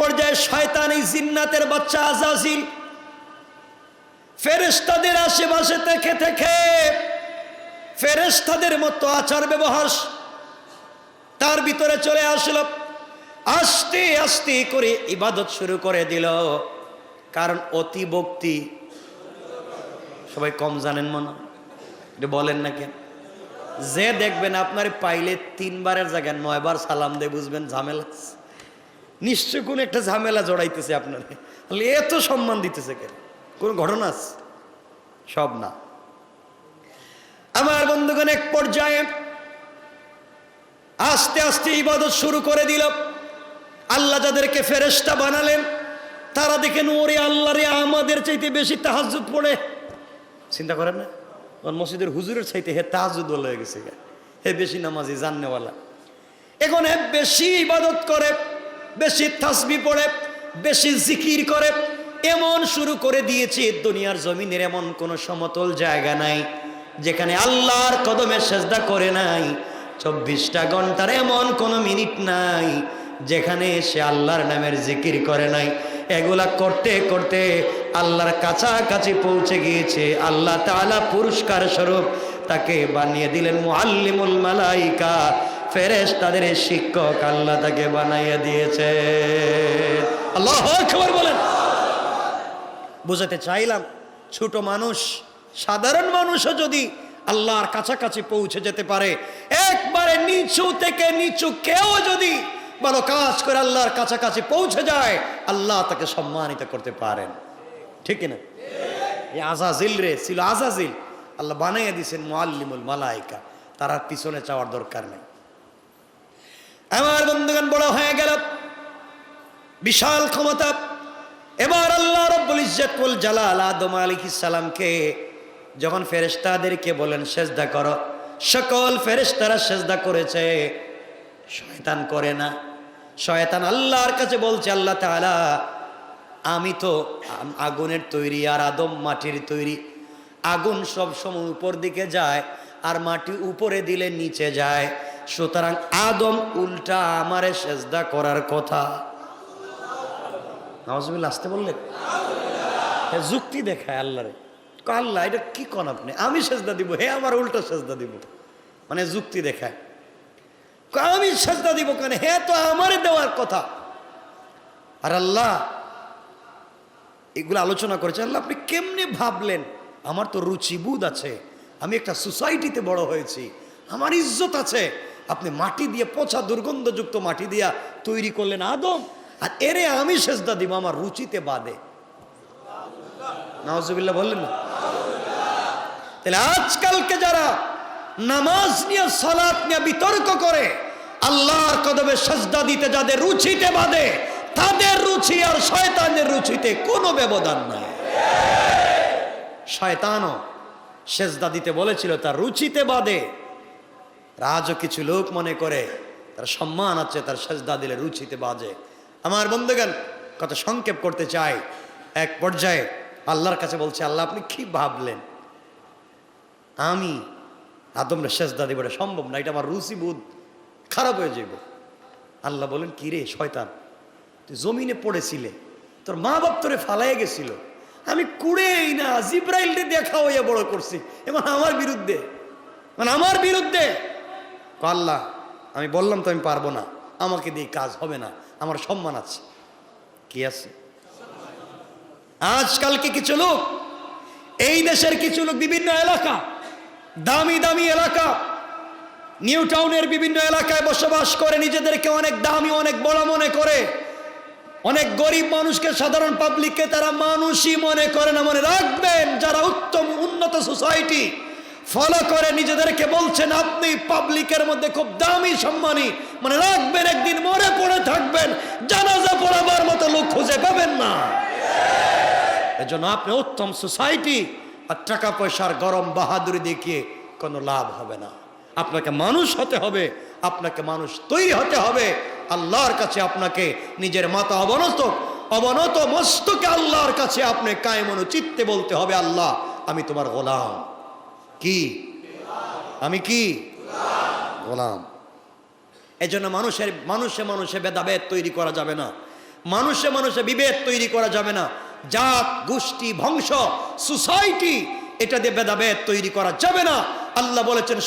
পর্যায়ে শয়তান এই জিন্নাতের বাচ্চা আজাজিল। ফেরেস্তাদের আশেপাশে থেকে থেকে ফেরেশতাদের মতো আচার ব্যবহার তার ভিতরে চলে আসলো। আস্তে আস্তে করে ইবাদত শুরু করে দিল। কারণ অতি ভক্তি। সবাই কম জানেন মনে হয়? বলেন না কেন? যে দেখবেন আপনার পাইলে তিনবারের জায়গায় নয়বার সালাম দিয়ে, বুঝবেন ঝামেলা। নিশ্চয় কোন একটা ঝামেলা জড়াইতেছে আপনার। তাহলে এত সম্মান দিতেছে কেন? কোন ঘটনা আছে? সব না। আমার বন্ধুগণ, এক পর্যায়ে আস্তে আস্তে ইবাদত শুরু করে দিল। আল্লাহ যাদেরকে ফেরেশতা বানালেন, তারা দেখেন, ওরে আল্লাহ রে, আমাদের চাইতে বেশি তাহাজুদ পড়ে। চিন্তা করেন না ওর মসজিদের হুজুরের চাইতে হে তাহাজুদ হয়ে গেছে। হে বেশি নামাজি জাননেওয়ালা এখন হে বেশি ইবাদত করে বেশি তাসবি পড়ে, বেশি জিকির করে, এমন শুরু করে দিয়েছে দুনিয়ার জমিনের এমন কোনো সমতল জায়গা নাই, যেখানে আল্লাহর কদমে সেজদা করে নাই, চব্বিশটা ঘণ্টার এমন কোনো মিনিট নাই, যেখানে সে আল্লাহর নামের জিকির করে নাই। এগুলা করতে করতে আল্লাহর কাছাকাছি পৌঁছে গিয়েছে। আল্লাহ তাআলা পুরস্কার স্বরূপ তাকে বানিয়ে দিলেন মুআল্লিমুল মালাইকা। ফেরেশ তাদের শিক্ষক আল্লাহ তাকে বানাইয়া দিয়েছে। আল্লাহ খবর বলেন। বুঝাতে চাইলাম, ছোট মানুষ, সাধারণ মানুষও যদি আল্লাহর কাছাকাছি পৌঁছে যেতে পারে, একবারে নিচু থেকে নিচু কেউ যদি ভালো কাজ করে আল্লাহর কাছাকাছি পৌঁছে যায়, আল্লাহ তাকে সম্মানিত করতে পারেন। ঠিক না এই আজাজিল রে, ছিল আজাজিল। আল্লাহ বানাইয়া দিয়েছেন মোয়াল্লিমুল মালাইকা। তারা পিছনে চাওয়ার দরকার নেই। আমার বন্ধুগণ বড় হয়ে গেল। বিশাল ক্ষমতা। এবার আল্লাহ রব্বুল ইজ্জতুল জালাল আদম আলাইহিস সালামকে যখন ফেরেশতাদেরকে বলেন, সেজদা করো। সকল ফেরেশতারা সেজদা করেছে। শয়তান করে না। শয়তান আল্লাহর কাছে বলছে, আল্লাহ তাআলা, আমি তো আগুনের তৈরি আর আদম মাটির তৈরি। আগুন সব সময় উপর দিকে যায় আর মাটি উপরে দিলে নিচে যায়। সুতরাং আদম উল্টা আমারে সেজদা করার কথা। আসতে বললেন। যুক্তি দেখায় আল্লাহরে। আল্লাহ, এটা কি কন আপনি? আমি সেজদা দিব, হে আমার উল্টা সেজদা দিব। মানে যুক্তি দেখায়। আমি সেজদা দিব কেন? হে তো আমারে দেওয়ার কথা। আর আল্লাহ, এগুলো আলোচনা করেছে আল্লাহ, আপনি কেমনে ভাবলেন? আমার তো রুচিবোধ আছে। আমি একটা সোসাইটিতে বড় হয়েছি। আমার ইজ্জত আছে। আপনি মাটি দিয়ে পচা দুর্গন্ধযুক্ত মাটি দিয়া তৈরি করলেন আদম। আর এরে আমি সেজদা দিব, আমার রুচিতে বাদে। নওয়াজুবিল্লাহ বললেন না? তাহলে আজকালকে যারা নামাজ নিয়ে, সালাত নিয়ে বিতর্ক করে, আল্লাহর কদমে সজদা দিতে যাদের রুচিতে বাদে, তাদের রুচি আর শয়তানের রুচিতে কোনো ব্যবধান নাই। শয়তানও সেজদা দিতে বলেছিল, তার রুচিতে বাদে। রাজও কিছু লোক মনে করে, তার সম্মান আছে, তার সেজদা দিলে রুচিতে বাজে। আমার বন্ধুগণ, কত সংক্ষেপ করতে চাই। এক পর্যায়ে আল্লাহর কাছে বলছে, আল্লাহ, আপনি কি ভাবলেন? আমি আদমরা সেজদা দিব, এটা সম্ভব না, এটা আমার রুচি বোধ খারাপ হয়ে যাইব। আল্লাহ বলেন, কি রে শয়তান, তুই জমিনে পড়েছিলে, তোর মা বাপ তোরে ফালাই গেছিল, আমি কুড়েই না জিব্রাইলকে দেখা হইয়া বড় করছি এবং আমার বিরুদ্ধে মানে আমার বিরুদ্ধে আল্লাহ, আমি বললাম তো আমি পারব না। আমাকে দিয়ে কাজ হবে না। আমার সম্মান আছে। কি আছে? আজকালকে কিছু লোক? এই দেশের কিছু লোক বিভিন্ন এলাকা, দামি দামি এলাকা, নিউ টাউনের বিভিন্ন এলাকায় বসবাস করে, নিজেদেরকে অনেক দামি, অনেক বড় মনে করে। অনেক গরিব মানুষকে সাধারণ পাবলিককে তারা মানুষই মনে করে না, মনে রাখবেন, যারা উত্তম, উন্নত সোসাইটি ফলো করে নিজেদেরকে বলছেন, আপনি পাবলিকের মধ্যে খুব দামি সম্মানী। মানে রাখবেন, একদিন মরে পড়ে থাকবেন, জানাজা পড়াবার মতো লোক খুঁজে পাবেন না। এজন্য আপনি উত্তম সোসাইটি আর টাকা পয়সার গরম বাহাদুরি দেখিয়ে কোনো লাভ হবে না। আপনাকে মানুষ হতে হবে, আপনাকে মানুষ তৈরি হতে হবে। আল্লাহর কাছে আপনাকে নিজের মাথা অবনত অবনত মস্তকে আল্লাহর কাছে আপনি কায়মনো চিত্তে বলতে হবে, আল্লাহ, আমি তোমার গোলাম। কি? আমি কি? গোলাম। এজন্য মানুষের, মানুষে মানুষে ভেদাভেদ তৈরি করা যাবে না। মানুষে মানুষে বিভেদ তৈরি করা যাবে না। জাত, গোষ্ঠী, বংশ, সোসাইটি, এটা দিয়ে ভেদাভেদ তৈরি করা যাবে না। আল্লাহ বলেছেন।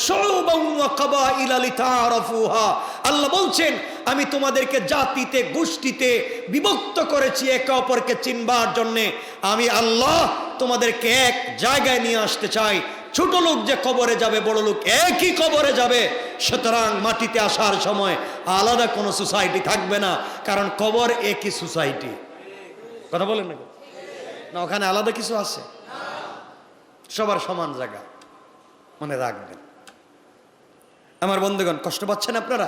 আল্লাহ বলছেন, আমি তোমাদেরকে জাতিতে, গোষ্ঠীতে বিভক্ত করেছি একে অপরকে চিনবার জন্যে। আমি আল্লাহ তোমাদেরকে এক জায়গায় নিয়ে আসতে চাই। ছোট লোক যে কবরে যাবে, বড় লোক একই কবরে যাবে। সুতরাং মাটিতে আসার সময় আলাদা কোনো সোসাইটি থাকবে না, কারণ কবর একই সোসাইটি। কথা বলেন না না, ওখানে আলাদা কিছু আছে? সবার সমান জায়গা, মনে রাখবেন। আমার বন্ধুগণ, কষ্ট পাচ্ছেন আপনারা?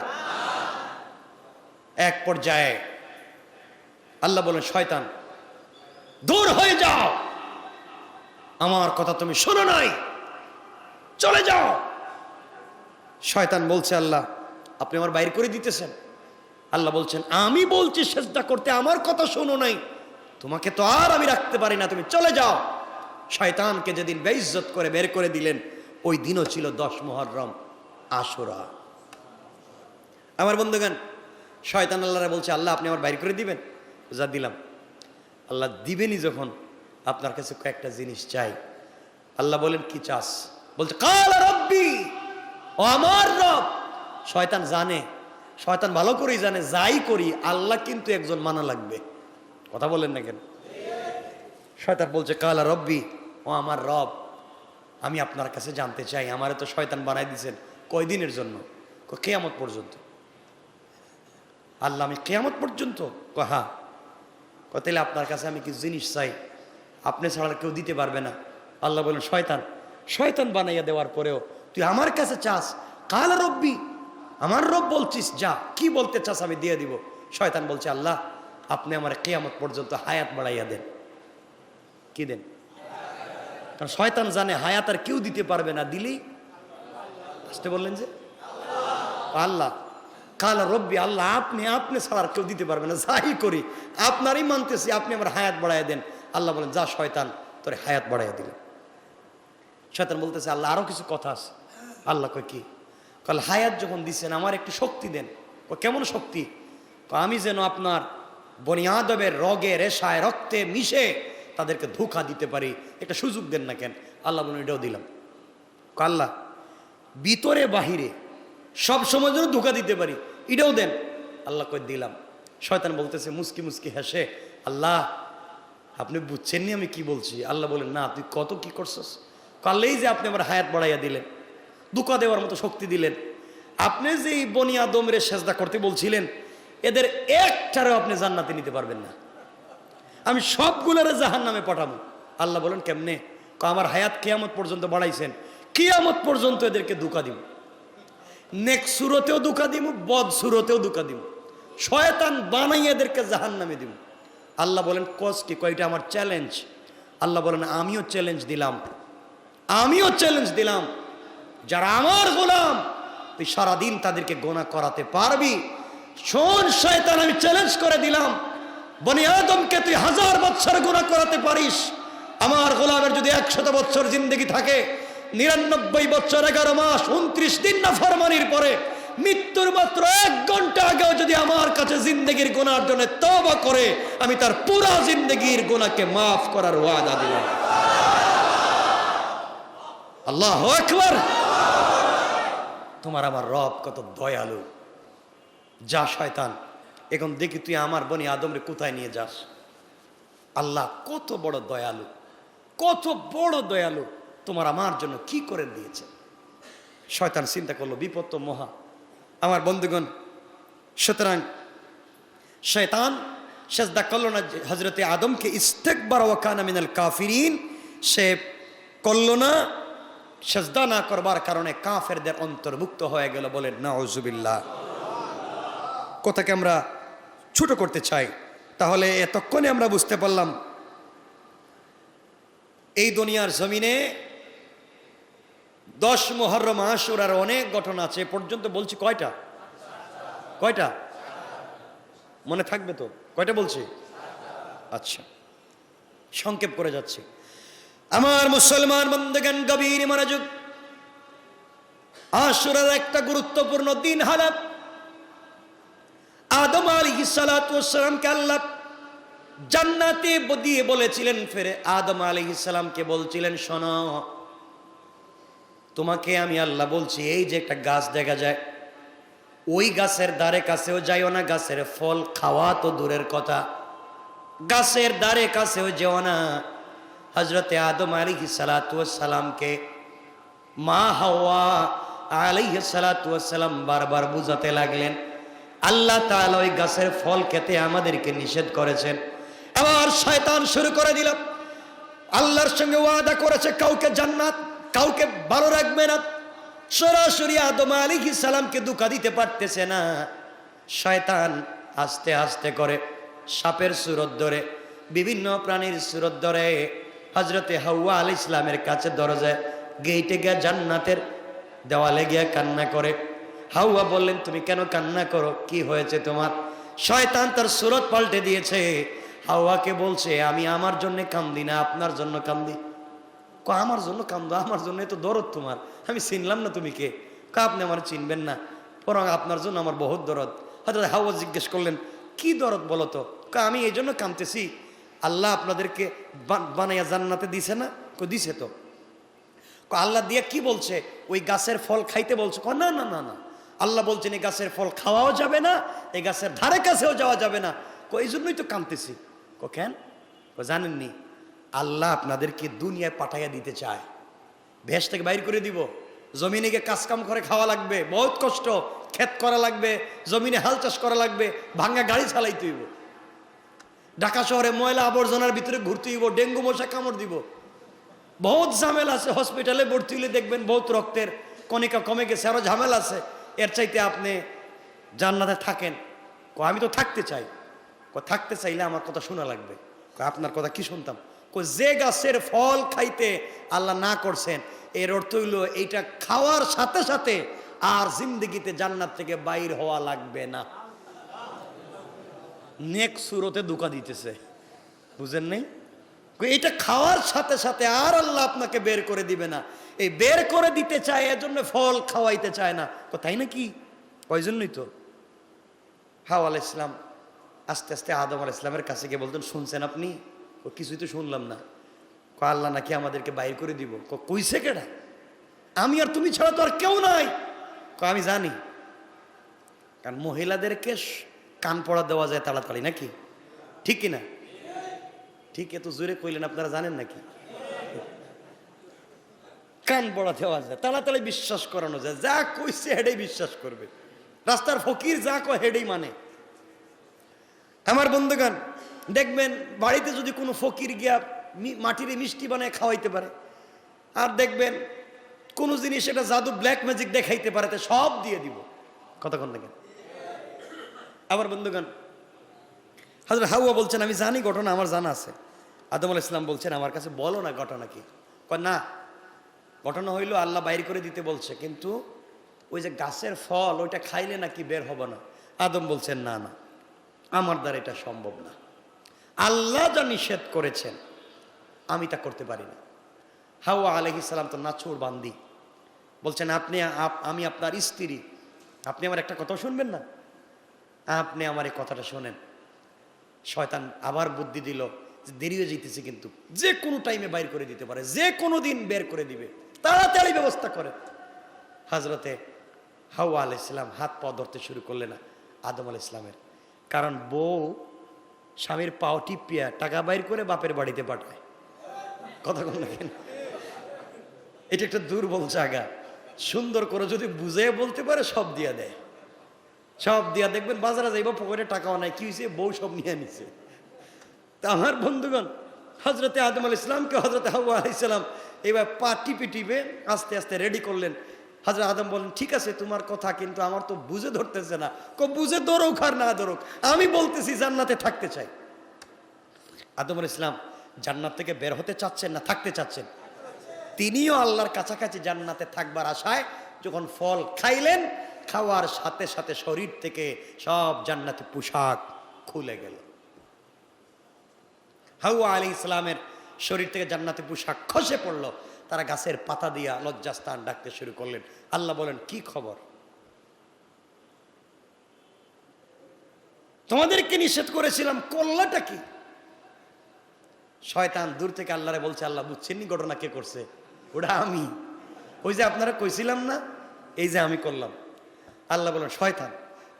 এক পর্যায়ে আল্লাহ বলেন, শয়তান, দূর হয়ে যাও। আমার কথা তুমি শোনো নাই। চলে যাও। শয়তান বলছে, আল্লাহ, আপনি আমার বাইর করে দিতেছেন। আল্লাহ বলছেন, আমি বলছি, সেজদা করতে আমার কথা শোনো নাই। তোমাকে তো আর আমি রাখতে পারি না, তুমি চলে যাও। শয়তানকে যেদিন বেইজ্জত করে বের করে দিলেন, ওই দিনও ছিল দশ মহরম আশুরা। আমার বন্ধুগান শয়তান আল্লাহরা বলছে, আল্লাহ, আপনি আমার বাইর করে দিবেন। যা দিলাম। আল্লাহ দিবেনই যখন, আপনার কাছে কয়েকটা জিনিস চাই। আল্লাহ বলেন, কি চাস? বলছে কাল রব্বি ও আমার রব। শয়তান জানে শয়তান ভালো করেই জানে যাই করি আল্লাহ কিন্তু একজন মানা লাগবে। কথা বলেন না কেন? শয়তান বলছে কালা রব্বি ও আমার রব আমি আপনার কাছে জানতে চাই আমারে তো শয়তান বানাই দিয়েছেন কয়দিনের জন্য? কয়, কেয়ামত পর্যন্ত। আল্লাহ আমি কেয়ামত পর্যন্ত? কয়, তাহলে আপনার কাছে আমি কিছু জিনিস চাই আপনি ছাড়া কেউ দিতে পারবে না। আল্লাহ বলেন শয়তান শয়তান বানাইয়া দেওয়ার পরেও, তুই আমার কাছে চাস? কাল রব্বি, আমার রব বলছিস, যা, কি বলতে চাস আমি দিয়ে দিব। শয়তান বলছে, আল্লাহ, আপনি আমার কেয়ামত পর্যন্ত হায়াত বাড়াইয়া দেন। কি দেন? কারণ শয়তান জানে হায়াত আর কেউ দিতে পারবে না, দিলেই আসতে বললেন যে, আল্লাহ, কাল রব্বি, আল্লাহ, আপনি আপনি ছাড়া কেউ দিতে পারবে না, যাই করি, আপনারই মানতেছি, আপনি আমার হায়াত বাড়াইয়া দেন। আল্লাহ বলেন, যা, শয়তান, তোর হায়াত বাড়াইয়া দিল শয়তান বলতেছে আল্লাহ আরও কিছু কথা আছে। আল্লাহ কয় কি? কাল হায়াত যখন দিচ্ছেন আমার একটু শক্তি দেন। ও কেমন শক্তি? আমি যেন আপনার বনিয়াদবের রগে রেশায় রক্তে মিশে তাদেরকে ধোকা দিতে পারি। একটা সুযোগ দেন না কেন? আল্লাহ বলেন এটাও দিলাম। কয়, আল্লাহ ভিতরে বাহিরে সব সময় যেন ধোকা দিতে পারি এটাও দেন। আল্লাহ কই দিলাম। শয়তান বলতেছে মুস্কি মুস্কি হেসে আল্লাহ আপনি বুঝছেননি আমি কি বলছি? আল্লাহ বলেন না তুই কত কি করছস? কালেই যে আপনি আমার হায়াত বাড়াইয়া দিলেন দুকা দেওয়ার মতো শক্তি দিলেন। আপনি যে এই বনিয়া দমরে সেজদা করতে বলছিলেন, এদের একটারও আপনি জান্নাতে নিতে পারবেন না। আমি সবগুলোরে জাহান নামে পাঠাবো। আল্লাহ বলেন, কেমনে? আমার হায়াত কিয়ামত পর্যন্ত বাড়াইছেন। কিয়ামত পর্যন্ত এদেরকে দুকা দিব। নেক সুরতেও দুকা দিব, বদ সুরতেও দুকা দিব। শয়তান বানাই এদেরকে জাহান নামে দিব। আল্লাহ বলেন, কস কি, কয়টা আমার চ্যালেঞ্জ আল্লাহ বলেন, আমিও চ্যালেঞ্জ দিলাম। আমিও চ্যালেঞ্জ দিলাম। যারা আমার গোলাম, তুই সারাদিন তাদেরকে গোনা করাতে পারবি। শোন, শয়তান, আমি চ্যালেঞ্জ করে দিলাম। বনি আদমকে তুই হাজার বছর গোনা করাতে পারিস। আমার গোলামের যদি একশত বছর জিন্দগি থাকে, নিরানব্বই বছর এগারো মাস, উনত্রিশ দিন না ফরমানির পরে, মৃত্যুর মাত্র এক ঘণ্টা আগেও যদি আমার কাছে জিন্দগির গোনার জন্য তবা করে, আমি তার পুরা জিন্দগির গোনাকে মাফ করার ওয়াদা দিলাম। আল্লাহ আকবার। তোমার আমার রব কত দয়ালু। যা শয়তান। এখন দেখি তুই আমার বনি আদমরে কোথায় নিয়ে যাস। আল্লাহ কত বড় দয়ালু। কত বড় দয়ালু। তোমার আমার জন্য কি করে দিয়েছে। শয়তান চিন্তা করল, বিপদ তো মহা। আমার বন্ধুগণ, সুতরাং শয়তান সেজদা করল না হজরতে আদমকে, ইস্তেকবার ওয়াকানা মিনাল কাফিরিন। সে করল না সেজদা না করবার কারণে কাফেরদের অন্তর্ভুক্ত হয়ে গেল বলে নাউজুবিল্লাহ। কোথাকে আমরা ছোট করতে চাই। তাহলে এতক্ষণে আমরা বুঝতে পারলাম, এই দুনিয়ার জমিনে দশ মহরম আশুরার অনেক ঘটনা আছে পর্যন্ত বলছি কয়টা? কয়টা? মনে থাকবে তো? কয়টা বলছি? আচ্ছা সংক্ষেপ করে যাচ্ছি। আমার মুসলমান বন্ধগান গভীর মনোযোগ। আশুরার একটা গুরুত্বপূর্ণ দিন হালাত আদম আলী সালাতামকে আল্লাহ জান্নাতে দিয়ে বলেছিলেন, ফেরে আদম আলী ইসলামকে বলছিলেন, শোন, তোমাকে আমি আল্লাহ বলছি, এই যে একটা গাছ দেখা যায়, ওই গাছের দ্বারে কাছেও যাইও না, গাছের ফল খাওয়া তো দূরের কথা, গাছের দ্বারে কাছেও যেও না। হজরতে আদম আলী সালাতামকে মা হাওয়া আলাইহি সালাতাম বারবার বুঝাতে লাগলেন। আল্লাহ তাআলা ওই গাছের ফল খেতে আমাদেরকে নিষেধ করেছেন। আবার শয়তান শুরু করে দিল। আল্লাহর সঙ্গে ওয়াদা করেছে কাউকে জান্নাত, কাউকে ভালো রাখবে না। সরাসরি আদম আলী সালামকে দুঃখা দিতে পারতেছে না। শয়তান আস্তে আস্তে করে সাপের সুরত ধরে, বিভিন্ন প্রাণীর সুরত ধরে হজরতে হাউয়া আল ইসলামের কাছে দরজায় গেইটে গিয়া জান্নাতের দেওয়ালে গিয়া কান্না করে। হাউয়া বললেন, তুমি কেন কান্না করো? কি হয়েছে তোমার? শয়তান তার সুরত পাল্টে দিয়েছে। হাওয়াকে বলছে, আমি আমার জন্য কান্দি না, আপনার জন্য কান্দি। ক, আমার জন্য কান্দো, আমার জন্য তো দরদ তোমার। আমি চিনলাম না তুমি কে। ক, আপনি আমার চিনবেন না, বরং আপনার জন্য আমার বহুত দরদ। হয়তো হাওয়া জিজ্ঞেস করলেন, কি দরদ বলো তো? আমি এই জন্য কামতেছি আল্লাহ আপনাদেরকে বান- বানাইয়া জান্নাতে দিছে না? কো দিছে তো? আল্লাহ দিয়ে কি বলছে? ওই গাছের ফল খাইতে বলছে। ক না না না না। আল্লাহ বলছেন, এই গাছের ফল খাওয়াও যাবে না, এই গাছের ধারে কাছেও যাওয়া যাবে না। কো এই জন্যই তো কামতেছি ক কেন? ও জানেননি? আল্লাহ আপনাদেরকে দুনিয়ায় পাঠাইয়া দিতে চায়। ভেস থেকে বাইর করে দিব। জমিনে গিয়ে কাজকাম করে খাওয়া লাগবে, বহুত কষ্ট। ক্ষেত করা লাগবে, জমিনে হাল চাষ করা লাগবে, ভাঙ্গা গাড়ি চালাইতে হইব। ঢাকা শহরে ময়লা আবর্জনার ভিতরে ঘুরতে হইব, ডেঙ্গু, মশা কামড় দিব। বহুত ঝামেলা আছে হসপিটালে ভর্তি হলে দেখবেন বহুত রক্তের কণিকা কমে গেছে, আরও ঝামেলা আছে। এর চাইতে আপনি জান্নাতে থাকেন। ক, আমি তো থাকতে চাই। ক, থাকতে চাইলে আমার কথা শোনা লাগবে। আপনার কথা কি শুনতাম? ক, যে গাছের ফল খাইতে আল্লাহ না করছেন, এর অর্থ হইল এইটা খাওয়ার সাথে সাথে আর জিন্দগিতে জান্নাত থেকে বাইর হওয়া লাগবে না। নেক সুরতে দুকা দিতেছে। বুঝেন নেই? এটা খাওয়ার সাথে সাথে আর আল্লাহ আপনাকে বের করে দিবে না। এই বের করে দিতে চায়, এজন্য ফল খাওয়াইতে চায় না। কোথায় নাকি? ওই জন্যই তো। হাও আল ইসলাম আস্তে আস্তে আদম আল ইসলামের কাছে গিয়ে বলতেন, শুনছেন আপনি? ও কিছুই তো শুনলাম না। ক আল্লাহ নাকি আমাদেরকে বাইর করে দিব। ক কইছে কেডা? আমি আর তুমি ছাড়া তো আর কেউ নাই। ক আমি জানি। কারণ মহিলাদেরকে কান পড়া দেওয়া যায় তাড়াতাড়ি, নাকি? ঠিক কিনা? ঠিক এত জোরে কইলেন, আপনারা জানেন নাকি? কান পড়া দেওয়া যায়, তাড়াতাড়ি বিশ্বাস করানো যায়, যা কইছে হেডেই বিশ্বাস করবে। রাস্তার ফকির যা কয় হেডেই মানে। আমার বন্ধুগান দেখবেন বাড়িতে যদি কোনো ফকির গিয়া মাটিরে মিষ্টি বানায় খাওয়াইতে পারে, আর দেখবেন কোনো জিনিস এটা জাদু ব্ল্যাক ম্যাজিক দেখাইতে পারে সব দিয়ে দিব। কতক্ষণ দেখেন আবার বন্ধুগান হাজরা হাউয়া বলছেন, আমি জানি ঘটনা, আমার জানা আছে। আদম আল ইসলাম বলছেন, আমার কাছে বলো না ঘটনা কি? না, ঘটনা হইল আল্লাহ বাইর করে দিতে বলছে, কিন্তু ওই যে গাছের ফল, ওইটা খাইলে নাকি বের হবে না? আদম বলছেন, না না, আমার দ্বারা এটা সম্ভব না। আল্লাহ যা নিষেধ করেছেন, আমি তা করতে পারি না। হাওয়া আলহি সালাম তো নাচুর বান্দি। বলছেন, আপনি, আপ- আমি আপনার স্ত্রী, আপনি আমার একটা কথা শুনবেন না? আপনি আমার এই কথাটা শোনেন। শয়তান আবার বুদ্ধি দিল যে দেরি হয়ে যেতেছে কিন্তু। যে কোনো টাইমে বাইর করে দিতে পারে, যে কোনো দিন বের করে দিবে। তাড়াতাড়ি ব্যবস্থা করে। হাজরতে হাওয়া আল ইসলাম হাত পা ধরতে শুরু করলেন আদম আল ইসলামের কারণ বউ স্বামীর পাও টিপিয়া টাকা বাইর করে বাপের বাড়িতে পাঠায়। কথা কোন কেন? এটা একটা দুর্বল জায়গা। সুন্দর করে যদি বুঝে বলতে পারে সব দিয়া দেয়। সব দিয়া দেখবেন বাজারে যাইব, পকেটে টাকাও নাই, কি হয়েছে বউ সব নিয়ে নিছে। তা আমার বন্ধুগণ হজরতে আদম আল ইসলামকে হজরতে হাবু আলাইসালাম এবার পা টিপে টিপে আস্তে আস্তে রেডি করলেন। হজরত আদম বলেন ঠিক আছে, তোমার কথা কিন্তু আমার তো বুঝে ধরতেছে না। কো বুঝে ধরুক আর না ধরুক, আমি বলতেছি জান্নাতে থাকতে চাই। আদম আল ইসলাম জান্নাত থেকে বের হতে চাচ্ছেন না, থাকতে চাচ্ছেন। তিনিও আল্লাহর কাছাকাছি জান্নাতে থাকবার আশায় যখন ফল খাইলেন খাওয়ার সাথে সাথে শরীর থেকে সব জান্নাতে পোশাক খুলে গেল। হাউয়া আলী ইসলামের শরীর থেকে জান্নাতে পোশাক খসে পড়ল। তারা গাছের পাতা দিয়া লজ্জাস্থান ডাকতে শুরু করলেন। আল্লাহ বলেন, কি খবর? তোমাদেরকে নিষেধ করেছিলাম, করলাটা কি? শয়তান দূর থেকে আল্লাহরে বলছে, আল্লাহ বুঝছেন ঘটনা কে করছে? ওটা আমি। ওই যে আপনারা কইছিলাম না, এই যে আমি করলাম। আল্লাহ বলেন, শয়তান,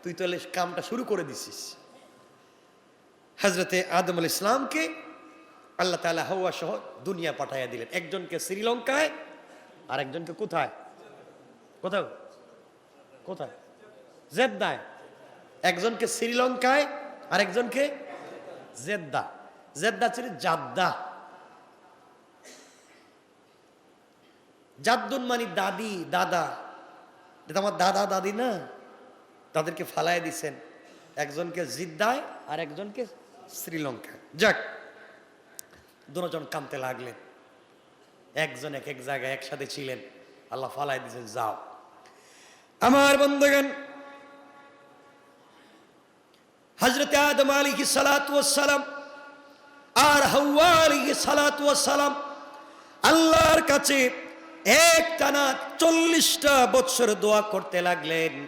তুই তাহলে কামটা শুরু করে দিছিস। হজরতে আদম আল ইসলামকে আল্লাহ তালা হাওয়া সহ দুনিয়া পাঠাইয়া দিলেন। একজনকে শ্রীলঙ্কায় আর একজনকে কোথায়? কোথাও কোথায়? জেদ্দায়। একজনকে শ্রীলঙ্কায় আর একজনকে জেদ্দা। জেদ্দা ছিল জাদ্দা। জাদ্দুন মানে দাদি, দাদা। এটা আমার দাদা, দাদি না। তাদেরকে ফালায় দিছেন। একজনকে জিদ্দায় আর একজনকে শ্রীলঙ্কায়। যাক, দুজন কামতে লাগলেন। একজন এক এক জায়গায় একসাথে ছিলেন। আল্লাহ ফালাই দিয়েছেন, যাও। আমার বন্ধুগণ হজরত আদম আলী সালাম আর হাওয়া আলী সালাম আল্লাহর কাছে এক টানা চল্লিশটা বৎসর দোয়া করতে লাগলেন।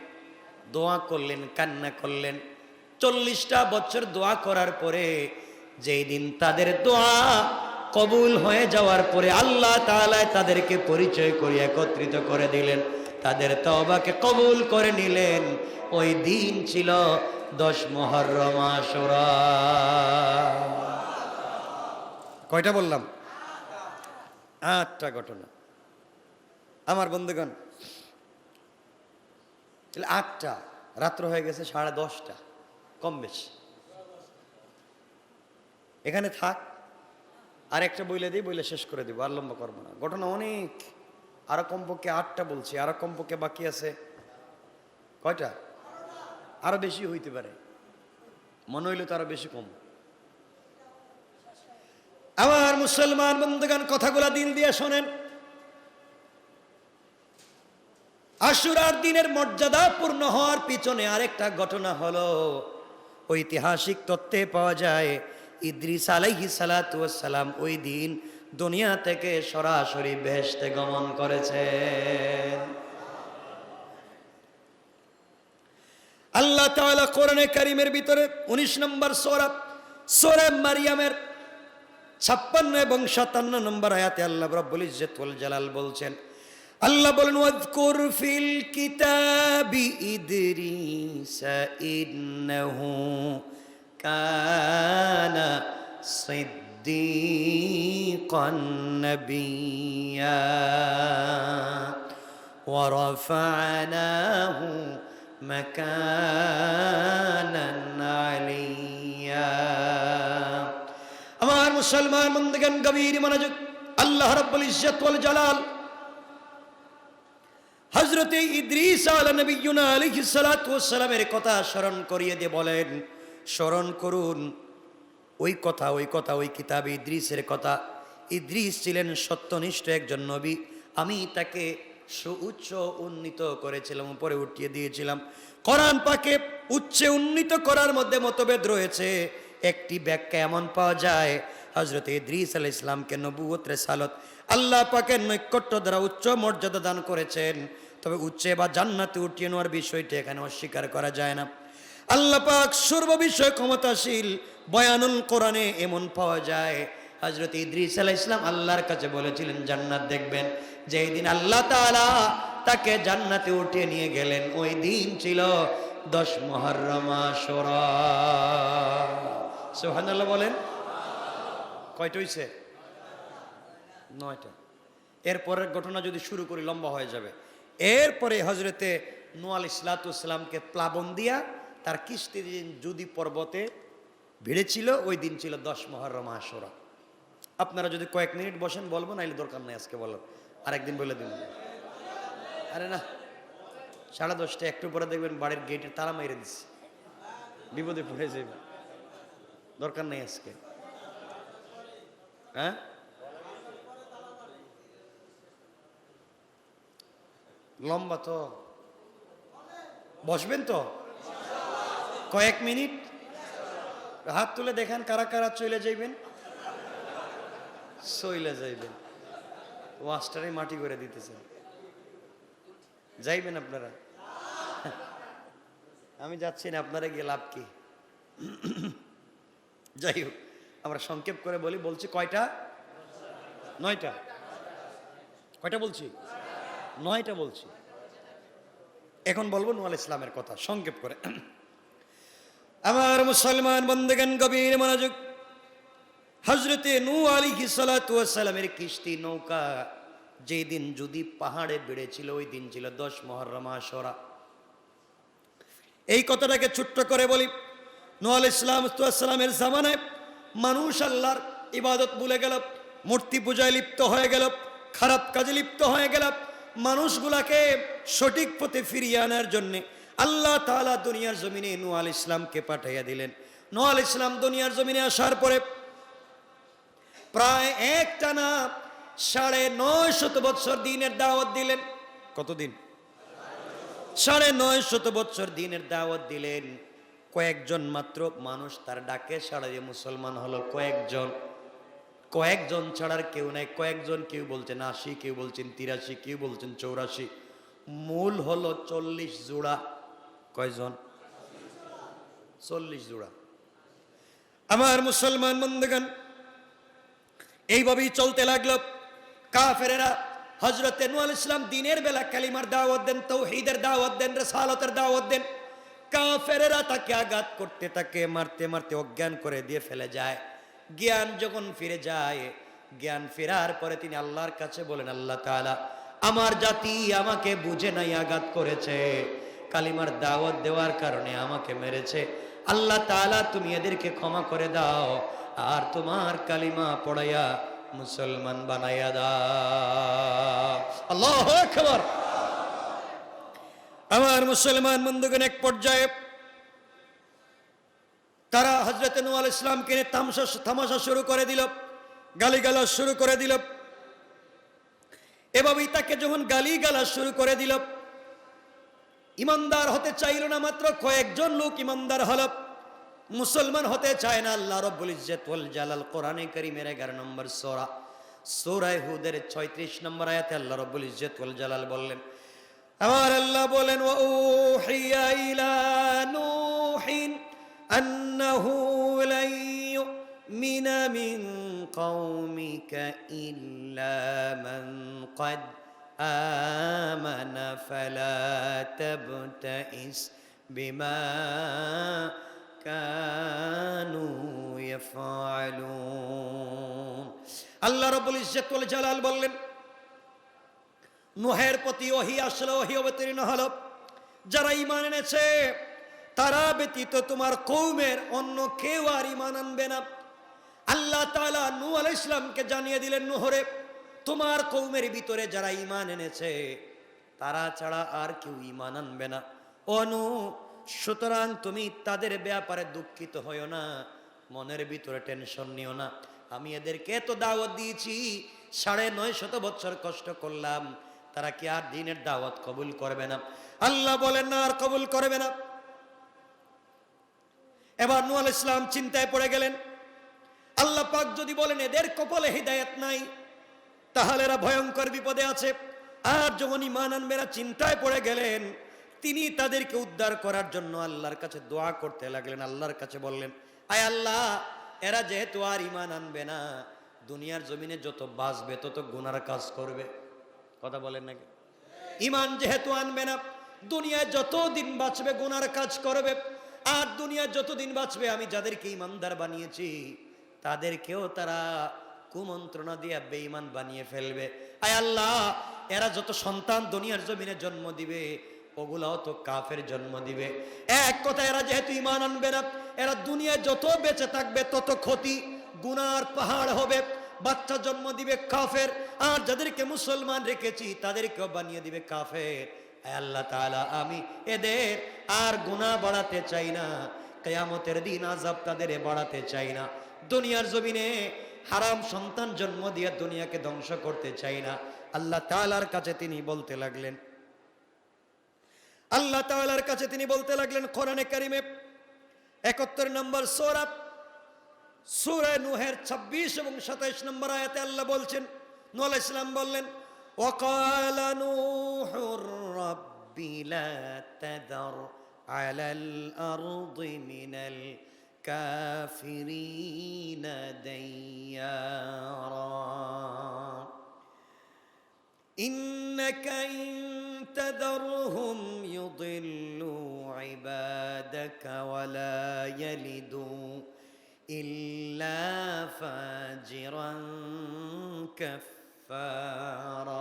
দোয়া করলেন, কান্না করলেন। চল্লিশটা বছর দোয়া করার পরে, যেই দিন তাদের দোয়া কবুল হয়ে যাওয়ার পরে আল্লাহ তাআলায় তাদেরকে পরিচয় করে একত্রিত করে দিলেন। তাদের তবাকে কবুল করে নিলেন। ওই দিন ছিল দশ মহরম কয়টা বললাম? আটটা ঘটনা। আমার বন্ধুগণ, তাহলে আটটা, রাত্র হয়ে গেছে সাড়ে দশটা, কম বেশি। এখানে থাক আর একটা বইলে দিই, বইলে শেষ করে দিব, আর লম্বা করব না। ঘটনা অনেক, আরও কমপক্ষে আটটা বলছি, আরও কমপক্ষে বাকি আছে কয়টা? আরও বেশি হইতে পারে, মনে হইলে তো আরও বেশি কম। আমার মুসলমান বন্ধুগান কথাগুলা দিন দিয়ে শোনেন। আশুরার দিনের মর্যাদা পূর্ণ হওয়ার পিছনে আরেকটা ঘটনা হলো। ঐতিহাসিক তত্ত্বে পাওয়া যায়, ইদ্রিস আলাইহি সালাম ওই দিন দুনিয়া থেকে সরাসরি বেহেশতে গমন করেছে। আল্লাহ তাআলা কোরআনে কারিমের ভিতরে উনিশ নম্বর সোরা, সোরে মারিয়ামের ছাপ্পান্ন এবং সাতান্ন নম্বর আয়াতে আল্লাহ রব্বুল ইজ্জত ওয়াল জালাল বলছেন আল্লাহ বলেন ওয়াজকুর ফিল কিতাবি ইদরিস ইন্নাহু কানা সিদ্দিকান নাবিয়্যা ورفعناه مكانا عليا আমার মুসলমান বন্ধুগণ গভীর মনোযোগ আল্লাহ রব্বুল ইজ্জত ওয়াল জালাল হজরতে ইদ্রিস আলা নবিয়ুনা আলাইহিস সালাতু সালামের কথা স্মরণ করিয়ে দিয়ে বলেন, স্মরণ করুন, ওই কথা ওই কথা, ওই কিতাব ইদ্রিসের কথা। ইদ্রিস ছিলেন সত্যনিষ্ঠ একজন নবী। আমি তাকে সুউচ্চ উন্নীত করেছিলাম, উপরে উঠিয়ে দিয়েছিলাম। কোরআন পাকে উচ্চে উন্নীত করার মধ্যে মতভেদ রয়েছে। একটি ব্যাখ্যা এমন পাওয়া যায় হজরত ইদ্রিস আল ইসলামকে নবুয়ত রেসালত আল্লাহ পাকের নৈকট্য দ্বারা উচ্চ মর্যাদা দান করেছেন। তবে উচ্চে বা জান্নাতে উঠিয়ে নেওয়ার বিষয়টি এখানে অস্বীকার করা যায় না। আল্লাহ পাক সর্ব বিষয় ক্ষমতাশীল বয়ানুল কোরআনে এমন পাওয়া যায়। হজরত ইদ্রিস আলাহ ইসলাম আল্লাহর কাছে বলেছিলেন, জান্নাত দেখবেন। যেই দিন আল্লাহ তাআলা তাকে জান্নাতে উঠিয়ে নিয়ে গেলেন, ওই দিন ছিল দশ মহরমা সোহানাল্লাহ বলেন। কয়টা হইছে? নয়টা। এরপরের ঘটনা যদি শুরু করি, লম্বা হয়ে যাবে। এরপরে হজরতে নোয়াল ইসলাতুসলামকে প্লাবন দিয়া তার কিস্তি দিন যদি পর্বতে ভিড়েছিল, ওই দিন ছিল দশ মহরম আশোরা। আপনারা যদি কয়েক মিনিট বসেন, বলব, নাইলে দরকার নেই আজকে বলার। আরেকদিন বলে দিন আরে না, সাড়ে দশটা একটু পরে দেখবেন বাড়ির গেটের তালা মেরে দিচ্ছে বিপদে পড়ে যাবে দরকার নেই আজকে। হ্যাঁ? লম্বা তো। বসবেন তো? কয়েক মিনিট। হাত তুলে দেখেন কারা কারা চলে যাইবেন। চলে যাইবেন। ওয়াস্টারে মাটি করে দিতেছেন। যাইবেন আপনারা। আমি যাচ্ছি না, আপনারা গিয়ে লাভ কি? যাই হোক, আমরা সংক্ষেপ করে বলি, বলছি কয়টা? নয়টা। কয়টা বলছি? নয়টা বলছি। এখন বলব নুয়াল ইসলামের কথা, সংক্ষেপ করে। আমার মুসলমান বন্ধুগণ, গভীর মনোযোগ। হজরতে নু আলী সালামের কিস্তি নৌকা যেই দিন যদি পাহাড়ে বেড়েছিল, ওই দিন ছিল দশ মহরম আশরা। এই কথাটাকে ছোট্ট করে বলি। নোয়াল ইসলাম সালামের জামানায় মানুষ আল্লাহর ইবাদত ভুলে গেল, মূর্তি পূজায় লিপ্ত হয়ে গেল, খারাপ কাজে লিপ্ত হয়ে গেল মানুষগুলাকে সঠিক পথে ফিরিয়ে আনার জন্যে আল্লাহ তাআলা দুনিয়ার জমিনে নোয়াল ইসলামকে পাঠাইয়া দিলেন। নোয়াল ইসলাম দুনিয়ার জমিনে আসার পরে প্রায় এক টানা সাড়ে নয় শত বৎসর দিনের দাওয়াত দিলেন। কতদিন? সাড়ে নয় শত বৎসর দিনের দাওয়াত দিলেন। কয়েকজন মাত্র মানুষ তার ডাকে সাড়া মুসলমান হলো কয়েকজন। কয়েকজন ছাড়ার কেউ নাই, কয়েকজন কেউ বলছেন আশি, কেউ বলছেন তিরাশি, কেউ বলছেন চৌরাশি। মূল হলো চল্লিশ জোড়া। কয়জন? চল্লিশ জোড়া। আমার মুসলমান বন্ধুগণ, এইভাবেই চলতে লাগল। কাফেরেরা হজরত নুয়াল ইসলাম দিনের বেলা কালিমার দাওয়াত দেন, তৌহিদের দাওয়াত দেন, রেসালতের দাওয়াত দেন। কাফেরেরা তাকে আঘাত করতে, তাকে মারতে মারতে অজ্ঞান করে দিয়ে ফেলে যায়। জ্ঞান যখন ফিরে যায়, জ্ঞান ফেরার পরে তিনি আল্লাহর কাছে বলেন, আল্লাহ তাআলা, আমার জাতি আমাকে বুঝে নাই আঘাত করেছে। কালিমার দাওয়াত দেওয়ার কারণে আমাকে মেরেছে। আল্লাহ তাআলা, তুমি এদেরকে ক্ষমা করে দাও আর তোমার কালিমা পড়াইয়া মুসলমান বানাইয়া দাও। আল্লাহ খবর আমার মুসলমান বন্ধুগণ, এক পর্যায়ে তারা হজরত নুয়াল ইসলামকে নিয়ে তামসা তামাশা শুরু করে দিল গালিগালা শুরু করে দিল। এভাবেই তাকে যখন গালি গালা শুরু করে দিল, ইমানদার হতে চাইল না মাত্র কয়েকজন লোক ইমানদার হল। মুসলমান হতে চায় না আল্লাহ রব্বুল ইজ্জত ওয়াল জালাল। কোরআনে কারীমের 11 নম্বর সূরা সূরা হুদের 36 নম্বর আয়াতে আল্লাহ রব্বুল ইজ্জত ওয়াল জালাল বললেন, আমার আল্লাহ বলেন, ওয়া উহিয়া ইলা নূহিন আন্নাহু লান ইউমিনা মিন কওমিকা ইল্লা মান قد آمن فلا تبتئس بما كانوا يفعلون আল্লাহ রব্বুল ইজ্জত ওয়াল জালাল বললেন নুহের প্রতি ওহি আসলো ওহি অবতীর্ণ হলো যারা ইমান এনেছে তারা ব্যতীত তোমার কৌমের অন্য কেউ আর ইমান আনবে না। আল্লাহ তাআলা নু আলাইহিস ইসলামকে জানিয়ে দিলেন, নুহরে, তোমার কৌমের ভিতরে যারা ইমান এনেছে, তারা ছাড়া আর কেউ ইমান আনবে না। অনু সুতরাং তুমি তাদের ব্যাপারে দুঃখিত হইও না, মনের ভিতরে টেনশন নিও না। আমি এদেরকে এত দাওয়াত দিয়েছি, সাড়ে নয় শত বছর কষ্ট করলাম, তারা কি আর দিনের দাওয়াত কবুল করবে না? আল্লাহ বলেন, না, আর কবুল করবে না। এবার নুয়াল ইসলাম চিন্তায় পড়ে গেলেন। আল্লাহ পাক যদি বলেন, এদের কপালে হৃদায়ত নাই, তাহলে এরা ভয়ঙ্কর বিপদে আছে। আর যখন ইমান আনবেরা চিন্তায় পড়ে গেলেন, তিনি তাদেরকে উদ্ধার করার জন্য আল্লাহর কাছে দোয়া করতে লাগলেন। আল্লাহর কাছে বললেন, আয় আল্লাহ, এরা যেহেতু আর ইমান আনবে না, দুনিয়ার জমিনে যত বাঁচবে, তত গুনার কাজ করবে। কথা বলেন নাকি? ইমান যেহেতু আনবে না, দুনিয়ায় যত দিন বাঁচবে, গুনার কাজ করবে আর দুনিয়ায় যত দিন বাঁচবে, আমি যাদেরকে ইমানদার বানিয়েছি, তাদেরকেও তারা কুমন্ত্রণা দিয়ে বেঈমান বানিয়ে ফেলবে। আয় আল্লাহ, এরা যত সন্তান দুনিয়ার জমিনে জন্ম দিবে, ওগুলাও তো কাফের জন্ম দিবে। এক কথা, এরা যেহেতু ইমান আনবে না, এরা দুনিয়ায় যত বেঁচে থাকবে, তত ক্ষতি, গুনার পাহাড় হবে। বাচ্চা জন্ম দিবে কাফের, আর যাদেরকে মুসলমান রেখেছি, তাদেরকেও বানিয়ে দিবে কাফের। আল্লাহ তাআলা, আমি এদের আর গুণা বাড়াতে চাই না। কেয়ামতের দিন আজাব তাদের বাড়াতে চাই না। দুনিয়ার জমিনে হারাম সন্তান জন্ম দিয়ে দুনিয়াকে ধ্বংস করতে চাই না। আল্লাহ তালার কাছে তিনি বলতে লাগলেন। আল্লাহ তালার কাছে তিনি বলতে লাগলেন, কোরআনে কারিমে একাত্তর নম্বর সৌরাব সুরে নুহের ২৬ এবং ২৭ নম্বর আয়াতে আল্লাহ বলছেন নুয়াল ইসলাম বললেন ওকালানুহর রব্বিলা তাদার على الأرض من الكافرين ديارا. إنك إن تذرهم يضلوا عبادك ولا يلدوا إلا فاجرا كفارا.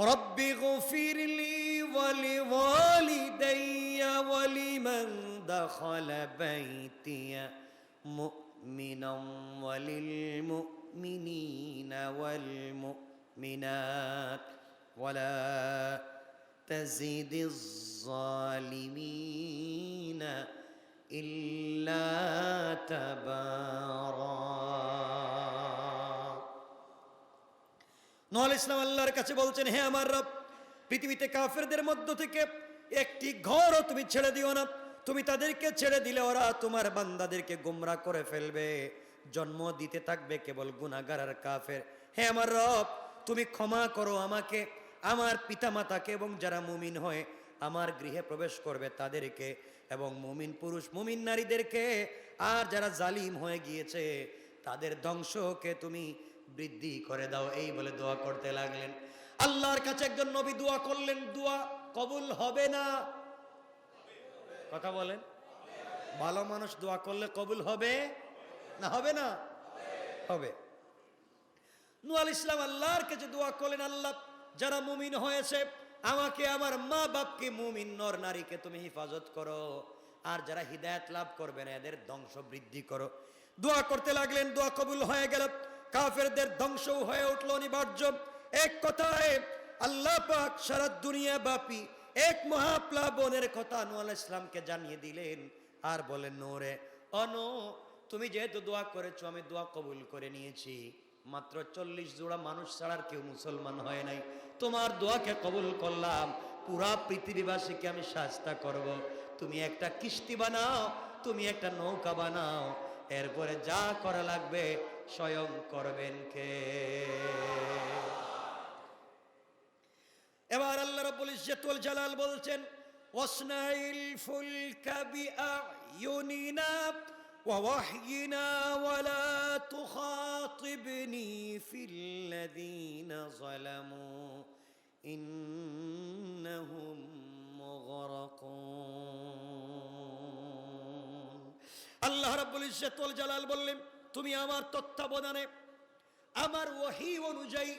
رب اغفر لي ولوالدي ولمن دخل بيتي مؤمنا وللمؤمنين والمؤمنات. ولا تزد الظالمين إلا تبارا. নহল ইসলাম আল্লাহর কাছে বলছেন, হে আমার রব, পৃথিবীতে কাফেরদের মধ্য থেকে একটি ঘরও তুমি ছেড়ে দিও না। তুমি তাদেরকে ছেড়ে দিলে ওরা তোমার বান্দাদেরকে গোমরা করে ফেলবে। জন্ম দিতে থাকবে কেবল গুনাগার আর কাফের। হে আমার রব, তুমি ক্ষমা করো আমাকে, আমার পিতামাতাকে এবং যারা মুমিন হয় আমার গৃহে প্রবেশ করবে তাদেরকে এবং মুমিন পুরুষ, মুমিন নারীদেরকে আর যারা জালিম হয়ে গিয়েছে, তাদের ধ্বংসকে তুমি বৃদ্ধি করে দাও, এই বলে দোয়া করতে লাগলেন। আল্লাহর কাছে একজন নবী দোয়া করলেন, দোয়া কবুল হবে না? কথা বলেন। ভালো মানুষ দোয়া করলে কবুল হবে না হবে না? হবে। নু আল ইসলাম আল্লাহর কাছে দোয়া করলেন, আল্লাহ যারা মুমিন হয়েছে, আমাকে, আমার মা বাপকে মুমিন নর নারীকে তুমি হেফাজত করো, আর যারা হিদায়ত লাভ করবে না, এদের ধ্বংস বৃদ্ধি করো। দোয়া করতে লাগলেন, দোয়া কবুল হয়ে গেল। কাফেরদের ধ্বংসও হয়ে উঠল অনিবার্য। এক কথায়, আল্লাহ পাক সারা দুনিয়া বাপি এক মহাপ্লাবনের কথা নু আল ইসলামকে জানিয়ে দিলেন। আর বলেন, নোরে, অনো, তুমি যেহেতু দোয়া করেছ, আমি দোয়া কবুল করে নিয়েছি। মাত্র চল্লিশ জোড়া মানুষ ছাড়ার কেউ মুসলমান হয় নাই। তোমার দোয়াকে কবুল করলাম। পুরা পৃথিবীবাসীকে আমি সাজতা করব। তুমি একটা কিস্তি বানাও, তুমি একটা নৌকা বানাও। এরপরে যা করা লাগবে স্বয়ং করবেন কে এবার আল্লাহ রাব্বুল ইজ্জাতুল জালাল বলছেন ওয়াসনাইল ফুলকা বিআয়ুনিনা ووحينا ولا تخاطبني في الذين ظلموا إنهم مغرقون আল্লাহ রাব্বুল ইজ্জাতুল জালাল বললেন তুমি আমার তত্ত্বাবধানে, আমার ওয়াহি অনুযায়ী,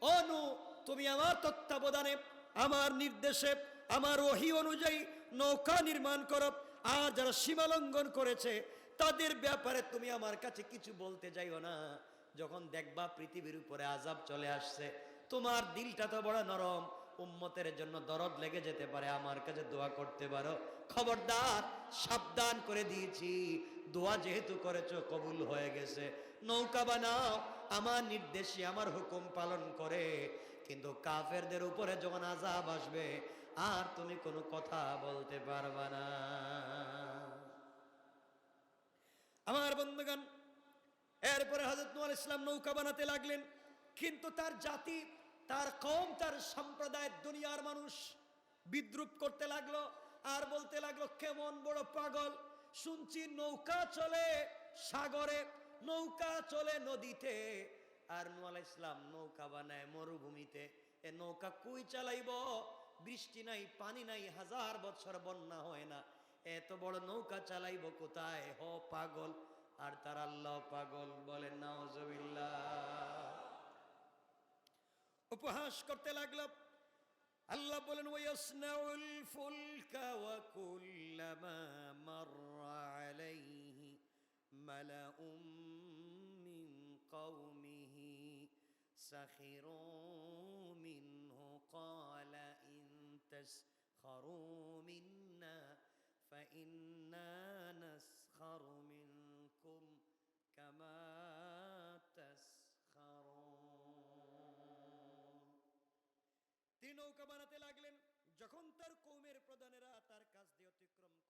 অনু, তুমি আমার তত্ত্বাবধানে, আমার নির্দেশে, আমার ওহি অনুযায়ী নৌকা নির্মাণ করো। আর যারা সীমালঙ্ঘন করেছে, তাদের ব্যাপারে তুমি আমার কাছে কিছু বলতে যাইও না। যখন দেখবা পৃথিবীর উপরে আজাব চলে আসছে, তোমার দিলটা তো বড় নরম, উম্মতের জন্য দরদ লেগে যেতে পারে। আমার কাছে দোয়া করতে পারো। খবরদার, সাবধান করে দিয়েছি। দোয়া যেহেতু করেছ, কবুল হয়ে গেছে। নৌকা বানাও, আমার নির্দেশে আমার হুকুম পালন করে। কিন্তু কাফেরদের উপরে যখন আজাব আসবে, আর তুমি কোনো কথা বলতে পারবা না। আমার বন্ধুগণ, এরপরে হজরত নুয়াল ইসলাম নৌকা বানাতে লাগলেন। কিন্তু তার জাতি, তার কম তার সম্প্রদায়ের দুনিয়ার মানুষ বিদ্রুপ করতে লাগল, আর বলতে লাগল, কেমন বড় পাগল শুনছি নৌকা চলে সাগরে, নৌকা চলে নদীতে। আর নুয়াল ইসলাম নৌকা বানায় মরুভূমিতে। এ নৌকা কুই চালাইব? বৃষ্টি নাই, পানি নাই, হাজার বছর বন্যা হয় না। এত বড় নৌকা চালাইব কোথায়? হ, পাগল। আর তার আল্লাহ পাগল বলেন, নাউজুবিল্লাহ। উপহাস করতে লাগল আল্লাহ বলেন, ওয়াসনাউল ফুলকা মালাউম মিন কওমিহি সাখিরু মিনহু ক্বালা ইন তাসখারু মিন্না فإنا نسخر منكم كما تسخرون তিনি নৌকা বানাতে লাগলেন যখন তার কৌমের প্রধানেরা তার কাছ দিয়ে অতিক্রম করে